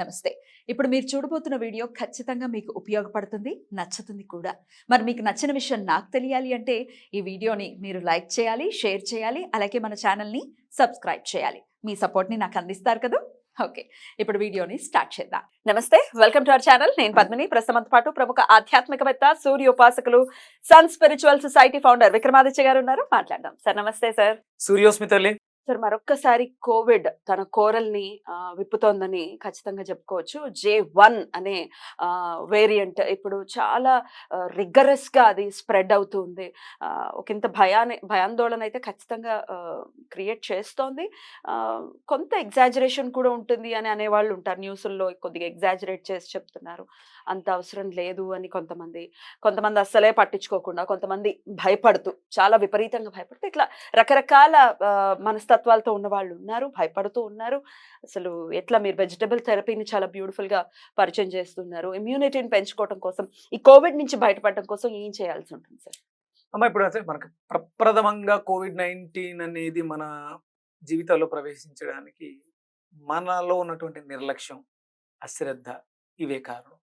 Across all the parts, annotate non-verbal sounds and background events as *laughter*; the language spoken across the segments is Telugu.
నమస్తే. ఇప్పుడు మీరు చూడబోతున్న వీడియో ఖచ్చితంగా మీకు ఉపయోగపడుతుంది నచ్చుతుంది కూడా. మరి మీకు నచ్చిన విషయం నాకు తెలియాలి అంటే ఈ వీడియోని మీరు లైక్ చేయాలి షేర్ చేయాలి అలాగే మన ఛానల్ని సబ్స్క్రైబ్ చేయాలి. మీ సపోర్ట్ని నాకు అందిస్తారు కదా? ఓకే. ఇప్పుడు వీడియోని స్టార్ట్ చేద్దాం. నమస్తే వెల్కమ్ టు అవర్ ఛానల్. నేను పద్మిని. ప్రస్తుతంతో పాటు ప్రముఖ ఆధ్యాత్మికవేత్త సూర్య ఉపాసకులు Sun Spiritual Society founder Vikramaditya garu ఉన్నారు. మాట్లాడదాం. సార్ నమస్తే సార్. సూర్యోస్మితల్లి. సార్ మరొక్కసారి కోవిడ్ తన కోరల్ని విప్పుతోందని ఖచ్చితంగా చెప్పుకోవచ్చు. జే వన్ అనే వేరియంట్ ఇప్పుడు చాలా రిగరస్గా అది స్ప్రెడ్ అవుతుంది. ఒక ఒకంత భయాన్ని భయాందోళన అయితే ఖచ్చితంగా క్రియేట్ చేస్తోంది. కొంత ఎగ్జాజరేషన్ కూడా ఉంటుంది అని అనేవాళ్ళు ఉంటారు. న్యూస్ల్లో కొద్దిగా ఎగ్జాజరేట్ చేసి చెప్తున్నారు. అంత అవసరం లేదు అని కొంతమంది కొంతమంది అస్సలే పట్టించుకోకుండా కొంతమంది భయపడుతూ చాలా విపరీతంగా భయపడుతూ ఇట్లా రకరకాల ఆ, మనస్తత్వాలతో ఉన్న వాళ్ళు ఉన్నారు భయపడుతూ ఉన్నారు. అసలు ఎట్లా మీరు వెజిటబుల్ థెరపీని చాలా బ్యూటిఫుల్గా పరిచయం చేస్తున్నారు. ఇమ్యూనిటీని పెంచుకోవడం కోసం ఈ కోవిడ్ నుంచి బయటపడడం కోసం ఏం చేయాల్సి ఉంటుంది సార్? అమ్మ ఇప్పుడు అసలు మనకు ప్రప్రథమంగా కోవిడ్ నైన్టీన్ అనేది మన జీవితాల్లో ప్రవేశించడానికి మనలో ఉన్నటువంటి నిర్లక్ష్యం అశ్రద్ధ ఇవే కారణం.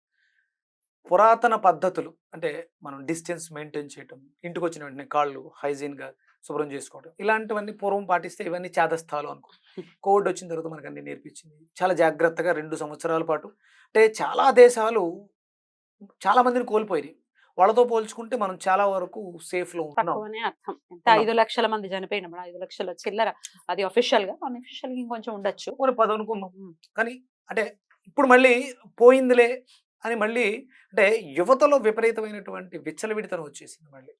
పురాతన పద్ధతులు అంటే మనం డిస్టెన్స్ మెయింటైన్ చేయటం ఇంటికి వచ్చిన వెంటనే కాళ్ళు హైజీన్గా శుభ్రం చేసుకోవడం ఇలాంటివన్నీ పూర్వం పాటిస్తే ఇవన్నీ చేదస్థాలు అనుకో *laughs* కోవిడ్ వచ్చిన తర్వాత మనకు అన్ని నేర్పించింది. చాలా జాగ్రత్తగా రెండు సంవత్సరాల పాటు అంటే చాలా దేశాలు చాలా మందిని కోల్పోయి వాళ్ళతో పోల్చుకుంటే మనం చాలా వరకు సేఫ్లో అర్థం. ఐదు లక్షల మంది చనిపోయినప్పుడు ఐదు లక్షల చిల్లర అది అఫీషియల్గా అన్అఫీషియల్గా ఇంకొంచెం ఉండొచ్చు. పది అనుకున్నాం. కానీ అంటే ఇప్పుడు మళ్ళీ పోయిందిలే అని మళ్ళీ అంటే యువతలో విపరీతమైనటువంటి విచ్చలవిడితనం వచ్చేసింది మళ్ళీ.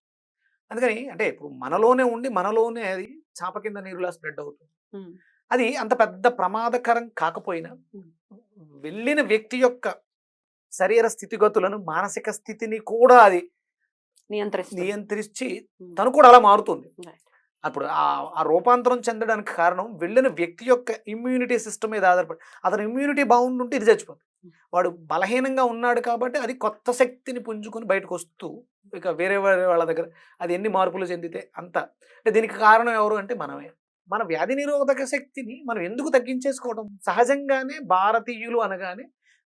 అందుకని అంటే ఇప్పుడు మనలోనే ఉండి మనలోనే అది చాప కింద నీరులా స్ప్రెడ్ అవుతుంది. అది అంత పెద్ద ప్రమాదకరం కాకపోయినా. వెళ్ళిన వ్యక్తి యొక్క శరీర స్థితిగతులను మానసిక స్థితిని కూడా అది నియంత్రించి. తను కూడా అలా మారుతుంది. అప్పుడు ఆ ఆ రూపాంతరం చెందడానికి కారణం వెళ్ళిన వ్యక్తి యొక్క ఇమ్యూనిటీ సిస్టమ్ మీద ఆధారపడి అతని ఇమ్యూనిటీ బాగుంటుంటే ఇది చచ్చిపోతుంది. వాడు బలహీనంగా ఉన్నాడు కాబట్టి అది కొత్త శక్తిని పుంజుకొని బయటకు వస్తూ ఇక వేరే వేరే వాళ్ళ దగ్గర అది ఎన్ని మార్పులు చెందితే అంత. అంటే దీనికి కారణం ఎవరు అంటే మనమే. మన వ్యాధి నిరోధక శక్తిని మనం ఎందుకు తగ్గించేసుకోవడం? సహజంగానే భారతీయులు అనగానే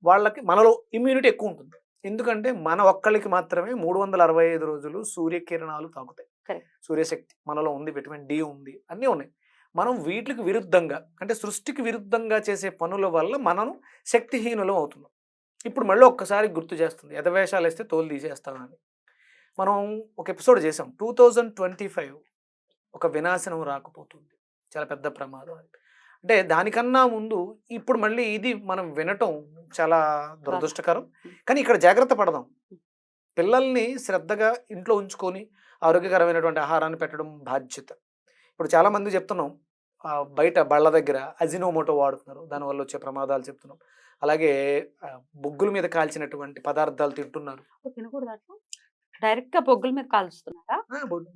వాళ్ళకి మనలో ఇమ్యూనిటీ ఎక్కువ ఉంటుంది. ఎందుకంటే మన ఒక్కళ్ళకి మాత్రమే మూడు వందల అరవై ఐదు రోజులు సూర్యకిరణాలు Correct. సూర్యశక్తి మనలో ఉంది విటమిన్ డి ఉంది అన్నీ ఉన్నాయి. మనం వీటికి విరుద్ధంగా అంటే సృష్టికి విరుద్ధంగా చేసే పనుల వల్ల మనం శక్తిహీనులం అవుతున్నాం. ఇప్పుడు మళ్ళీ ఒక్కసారి గుర్తు చేస్తుంది. ఎదవేషాలు వేస్తే తోలు తీసేస్తామని మనం ఒక ఎపిసోడ్ చేసాం టూ థౌజండ్ ట్వంటీ ఫైవ్ ఒక వినాశనం రాకపోతుంది. చాలా పెద్ద ప్రమాదం అంటే దానికన్నా ముందు ఇప్పుడు మళ్ళీ ఇది మనం వినటం చాలా దురదృష్టకరం. కానీ ఇక్కడ జాగ్రత్త పడదాం. పిల్లల్ని శ్రద్ధగా ఇంట్లో ఉంచుకొని ఆరోగ్యకరమైనటువంటి ఆహారాన్ని పెట్టడం బాధ్యత. ఇప్పుడు చాలా మంది చెప్తున్నాం. బయట బళ్ళ దగ్గర అజినోమోటో వాడుతున్నారు. దానివల్ల వచ్చే ప్రమాదాలు చెప్తున్నాం. అలాగే బొగ్గుల మీద కాల్చినటువంటి పదార్థాలు తింటున్నారు. డైరెక్ట్గా బొగ్గుల మీద కాల్చుతున్నారా?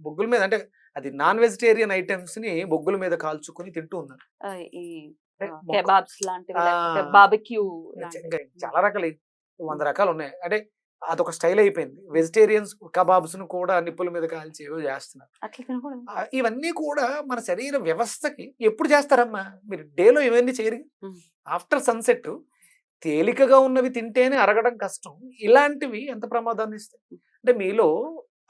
బొగ్గుల మీద అంటే అది నాన్ వెజిటేరియన్ ఐటమ్స్ని బొగ్గుల మీద కాల్చుకొని తింటూ ఉన్నారు. కెబాబ్స్ లాంటివి. బాబిక్యూ చాలా రకాలు వంద రకాలు ఉన్నాయి. అంటే అదొక స్టైల్ అయిపోయింది. వెజిటేరియన్స్ కబాబ్స్ను కూడా నిప్పుల మీద కాల్చి ఏవో చేస్తున్నారు. ఇవన్నీ కూడా మన శరీర వ్యవస్థకి ఎప్పుడు చేస్తారమ్మా? మీరు డేలో ఇవన్నీ చేయరు. ఆఫ్టర్ సన్సెట్ తేలికగా ఉన్నవి తింటేనే అరగడం కష్టం. ఇలాంటివి ఎంత ప్రమాదాన్ని ఇస్తాయి? అంటే మీలో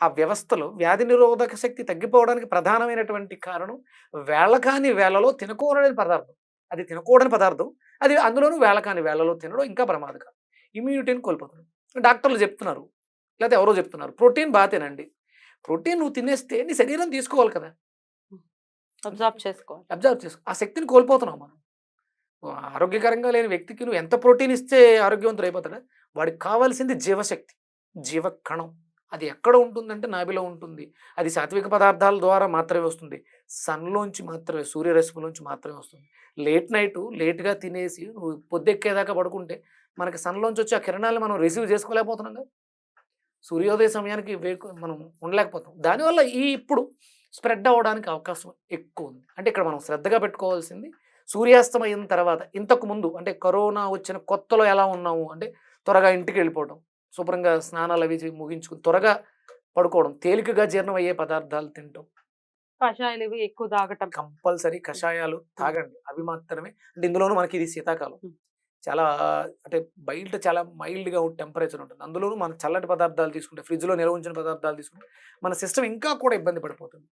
ఆ వ్యవస్థలో వ్యాధి నిరోధక శక్తి తగ్గిపోవడానికి ప్రధానమైనటువంటి కారణం వేళ కాని వేళలో తినకూడని పదార్థం. అది తినకూడని పదార్థం. అది అందులోనూ వేళ కాని వేళలో తినడం ఇంకా ప్రమాదకరం. ఇమ్యూనిటీని కోల్పోతున్నాం డాక్టర్లు చెప్తున్నారు. లేకపోతే ఎవరో చెప్తున్నారు. ప్రోటీన్ బాగా తినండి ప్రోటీన్ నువ్వు తినేస్తే నీ శరీరం తీసుకోవాలి కదా. అబ్జర్వ్ చేసుకోవాలి. అబ్జర్వ్ చేసుకో ఆ శక్తిని కోల్పోతున్నావు మనం. ఆరోగ్యకరంగా లేని వ్యక్తికి నువ్వు ఎంత ప్రోటీన్ ఇస్తే ఆరోగ్యవంతుడు అయిపోతాడా? వాడికి కావాల్సింది జీవశక్తి జీవ కణం అది ఎక్కడ ఉంటుందంటే నాభిలో ఉంటుంది. అది సాత్విక పదార్థాల ద్వారా మాత్రమే వస్తుంది. సన్లోంచి మాత్రమే సూర్యరశ్మిలోంచి మాత్రమే వస్తుంది. లేట్ నైట్ లేట్గా తినేసి నువ్వు పొద్దెక్కేదాకా పడుకుంటే మనకి సన్లోంచి వచ్చే ఆ కిరణాలు మనం రిసీవ్ చేసుకోలేకపోతున్నాం కదా! సూర్యోదయ సమయానికి వేకు మనం ఉండలేకపోతాం. దానివల్ల ఈ ఇప్పుడు స్ప్రెడ్ అవ్వడానికి అవకాశం ఎక్కువ ఉంది. అంటే ఇక్కడ మనం శ్రద్ధగా పెట్టుకోవాల్సింది సూర్యాస్తమయం తర్వాత ఇంతకు ముందు అంటే కరోనా వచ్చిన కొత్తలో ఎలా ఉన్నాము అంటే త్వరగా ఇంటికి వెళ్ళిపోవడం శుభ్రంగా స్నానాలు అవి ముగించుకుని త్వరగా పడుకోవడం. తేలికగా జీర్ణం అయ్యే పదార్థాలు తింటాం. కషాయాలు ఇవి ఎక్కువ తాగటం. కంపల్సరీ కషాయాలు తాగండి. అవి మాత్రమే. అంటే ఇందులోనూ మనకి ఇది శీతాకాలం. చాలా అంటే బయట చాలా మైల్డ్గా టెంపరేచర్ ఉంటుంది. అందులోనూ మన చల్లటి పదార్థాలు తీసుకుంటే ఫ్రిడ్జ్లో నిల్వ ఉంచిన పదార్థాలు తీసుకుంటే మన సిస్టమ్ ఇంకా కూడా ఇబ్బంది పడిపోతుంది.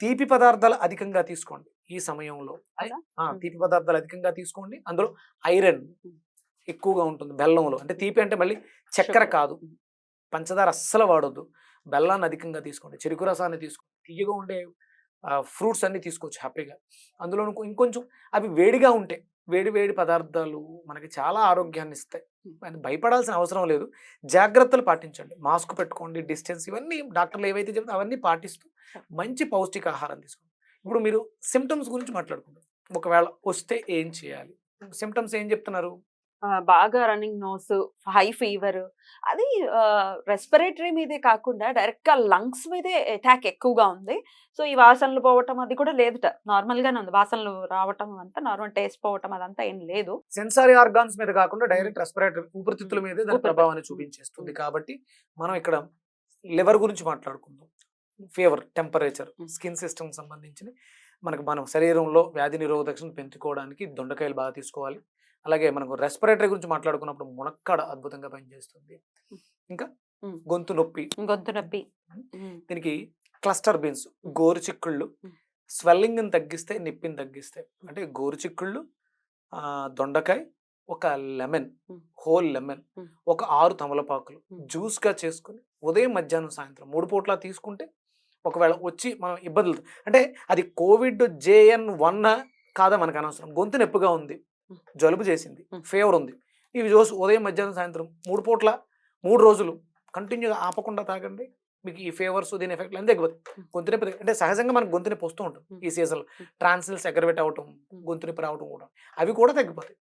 తీపి పదార్థాలు అధికంగా తీసుకోండి ఈ సమయంలో. తీపి పదార్థాలు అధికంగా తీసుకోండి. అందులో ఐరన్. ఎక్కువగా ఉంటుంది బెల్లంలో. అంటే తీపి అంటే మళ్ళీ చక్కెర. కాదు. పంచదార అస్సలు వాడొద్దు. బెల్లాన్ని అధికంగా తీసుకోండి. చెరుకు రసాన్ని తీసుకోండి తీయగా ఉండే ఫ్రూట్స్ అన్ని తీసుకోవచ్చు హ్యాపీగా. అందులో ఇంకొంచెం అవి వేడిగా ఉంటాయి వేడి వేడి పదార్థాలు మనకి చాలా ఆరోగ్యాన్ని ఇస్తాయి. అని భయపడాల్సిన అవసరం లేదు. జాగ్రత్తలు పాటించండి. మాస్క్ పెట్టుకోండి డిస్టెన్స్ ఇవన్నీ డాక్టర్లు ఏవైతే చెప్తారో అవన్నీ పాటిస్తూ మంచి పౌష్టికాహారం తీసుకోండి. ఇప్పుడు మీరు సిమ్టమ్స్ గురించి మాట్లాడుకుంటారు ఒకవేళ వస్తే ఏం చేయాలి? సిమ్టమ్స్ ఏం చెప్తున్నారు? బాగా రన్నింగ్ నోస్ హై ఫీవర్ అది రెస్పిరేటరీ మీదే కాకుండా డైరెక్ట్గా లంగ్స్ మీదే అటాక్ ఎక్కువగా ఉంది. సో ఈ వాసనలు పోవటం అది కూడా లేదుట. నార్మల్ గానే ఉంది. వాసనలు రావటం అంతా నార్మల్ టేస్ట్ పోవటం అదంతా ఏం లేదు. సెన్సారీ ఆర్గాన్స్ మీద కాకుండా డైరెక్ట్ రెస్పిరేటరీ ఊపిరితిత్తుల మీదే దాని. ప్రభావాన్ని చూపించేస్తుంది. కాబట్టి మనం ఇక్కడ లివర్ గురించి మాట్లాడుకుందాం. Fever temperature. స్కిన్ సిస్టమ్ సంబంధించిన మనకు మనం శరీరంలో వ్యాధి నిరోధకతను పెంచుకోవడానికి దొండకాయలు బాగా తీసుకోవాలి. అలాగే మనకు రెస్పిరేటరీ గురించి మాట్లాడుకున్నప్పుడు మునక్కాడ అద్భుతంగా పనిచేస్తుంది ఇంకా. గొంతు నొప్పి గొంతు నొప్పి దీనికి క్లస్టర్ బీన్స్ గోరు చిక్కుళ్ళు. స్వెల్లింగ్ని తగ్గిస్తే నొప్పిని తగ్గిస్తాయి అంటే గోరు చిక్కుళ్ళు దొండకాయ ఒక లెమన్. Whole lemon. ఒక ఆరు తమలపాకులు. జ్యూస్గా చేసుకుని ఉదయం మధ్యాహ్నం సాయంత్రం మూడు పూట్ల తీసుకుంటే ఒకవేళ వచ్చి మనం ఇబ్బందులు అంటే అది కోవిడ్ జేఎన్ వన్ కాదా మనకు అనవసరం గొంతు నొప్పిగా ఉంది. జలుబు చేసింది. ఫీవర్ ఉంది ఇవి చూసి ఉదయం మధ్యాహ్నం సాయంత్రం మూడు పూట్ల మూడు రోజులు కంటిన్యూగా ఆపకుండా తాగండి మీకు ఈ ఫేవర్స్ దీని ఎఫెక్ట్ అన్నీ తగ్గిపోతాయి. గొంతు నొప్పి అంటే సహజంగా మనకు గొంతు నొప్పి వస్తూ ఉంటుంది. ఈ సీజన్లో. ట్రాన్సిల్స్ ఎగరబెట్ అవటం. గొంతు నొప్పి రావటం కూడా అవి కూడా తగ్గిపోతాయి.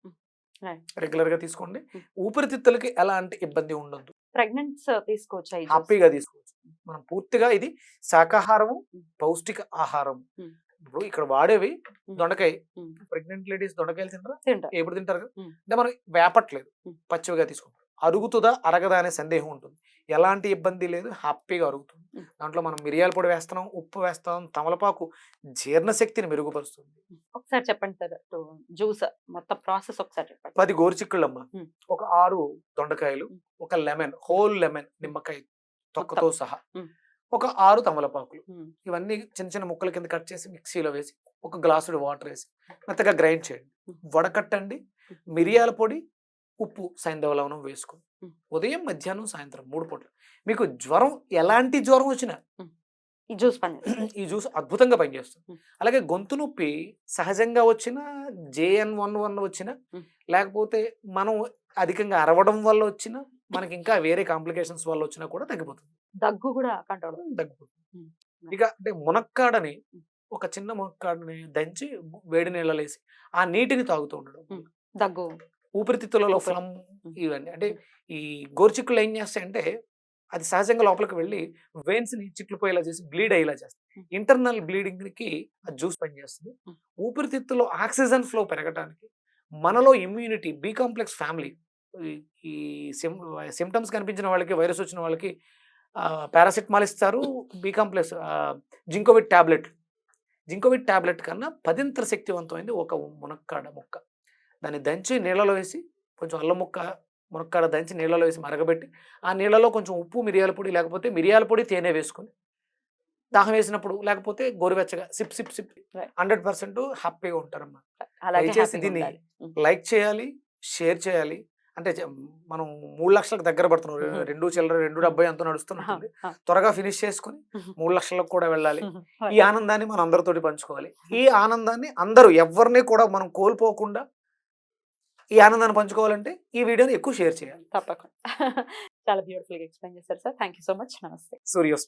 Right. రెగ్యులర్గా తీసుకోండి. ఊపిరితిత్తులకి ఎలాంటి ఇబ్బంది ఉండదు ప్రెగ్నెంట్స్ తీసుకోవచ్చా? హ్యాపీగా తీసుకోవచ్చు మనం పూర్తిగా ఇది శాకాహారము. పౌష్టిక ఆహారం. ఇప్పుడు ఇక్కడ వాడేవి. దొండకాయ. ప్రెగ్నెంట్ లేడీస్ దొండకాయలు తింటారా తింటా ఎప్పుడు తింటారు కదా? అంటే మనం వేపట్లేదు. పచ్చివిగా తీసుకుంటాం అరుగుతుందా అరగదా అనే సందేహం ఉంటుంది ఎలాంటి ఇబ్బంది లేదు హ్యాపీగా అరుగుతుంది. దాంట్లో మనం మిరియాల పొడి వేస్తున్నాం ఉప్పు వేస్తాం తమలపాకు జీర్ణశక్తిని మెరుగుపరుస్తుంది ఒకసారి చెప్పండి సార్ జ్యూస్ మొత్తం ప్రాసెస్ ఒకసారి చెప్పండి పది గోరుచిక్కుళ్ళమ్మ Mm. ఒక ఆరు దొండకాయలు. ఒక లెమన్ హోల్ లెమన్ నిమ్మకాయ తొక్కతో సహా. ఒక ఆరు తమలపాకులు. ఇవన్నీ చిన్న చిన్న ముక్కల కింద కట్ చేసి మిక్సీలో వేసి ఒక గ్లాసుడు వాటర్ వేసి మెత్తగా గ్రైండ్ చేయండి. వడకట్టండి. మిరియాల పొడి ఉప్పు సైంధవ లవణం వేసుకుని Mm. ఉదయం మధ్యాహ్నం సాయంత్రం మూడు పూటలు. మీకు జ్వరం ఎలాంటి జ్వరం వచ్చినా ఈ జ్యూస్ పని *clears throat* ఈ జ్యూస్ అద్భుతంగా పనిచేస్తుంది. అలాగే గొంతు నొప్పి సహజంగా వచ్చిన జేఎన్ వన్ వన్ వచ్చిన. లేకపోతే మనం అధికంగా అరవడం వల్ల వచ్చిన మనకి ఇంకా వేరే కాంప్లికేషన్స్ వల్ల వచ్చినా కూడా తగ్గిపోతుంది. దగ్గు కూడా కంట్రోల్ Mm. ఇక అంటే మునక్కాడని. ఒక చిన్న మునక్కాడని దంచి వేడి నీళ్ళలో వేసి ఆ నీటిని తాగుతూ ఉండడం. దగ్గు ఊపిరితిత్తులలో ఊపిరి- ఫ్లమ్. ఇవన్నీ అంటే ఈ గోరుచిక్కులు ఏం చేస్తాయంటే అది సహజంగా లోపలికి వెళ్ళి వెయిన్స్ని చిట్లిపోయేలా చేసి బ్లీడ్ అయ్యేలా చేస్తుంది. ఇంటర్నల్ బ్లీడింగ్కి ఆ జ్యూస్ పనిచేస్తుంది. ఊపిరితిత్తులో ఆక్సిజన్ ఫ్లో పెరగడానికి మనలో ఇమ్యూనిటీ బి కాంప్లెక్స్ ఫ్యామిలీ ఈ సిమ్ సిమ్టమ్స్ కనిపించిన వాళ్ళకి వైరస్ వచ్చిన వాళ్ళకి పారాసిటమాల్ ఇస్తారు. B complex Zincovit tablet. Zincovit tablet కన్నా పదింతల శక్తివంతమైంది ఒక మునక్కాడ ముక్క. దాన్ని దంచి నీళ్ళలో వేసి కొంచెం అల్లం ముక్క మునక్కాడ దంచి నీళ్ళలో వేసి మరగబెట్టి ఆ నీళ్ళలో కొంచెం ఉప్పు మిరియాల పొడి లేకపోతే మిరియాల పొడి తేనె వేసుకొని దాహం వేసినప్పుడు లేకపోతే గోరువెచ్చగా sip sip sip. Hundred percent హ్యాపీగా ఉంటారమ్మా దయచేసి దీన్ని లైక్ చేయాలి షేర్ చేయాలి అంటే మనం మూడు లక్షలకు దగ్గర పడుతున్నాం. రెండు చిల్లర రెండు డెబ్బై అంతా నడుస్తున్నట్టుంది ఆ, త్వరగా ఫినిష్ చేసుకొని. మూడు లక్షలకు కూడా వెళ్ళాలి. ఈ ఆనందాన్ని మనం అందరితోటి పంచుకోవాలి. ఈ ఆనందాన్ని అందరూ ఎవరిని కూడా మనం కోల్పోకుండా ఈ ఆనందాన్ని పంచుకోవాలంటే ఈ వీడియోని ఎక్కువ షేర్ చేయాలి. తప్పకుండా. *laughs* చాలా బ్యూటిఫుల్గా ఎక్స్ప్లెయిన్ చేశారు సార్ థ్యాంక్ సో మచ్ నమస్తే సూర్యోస్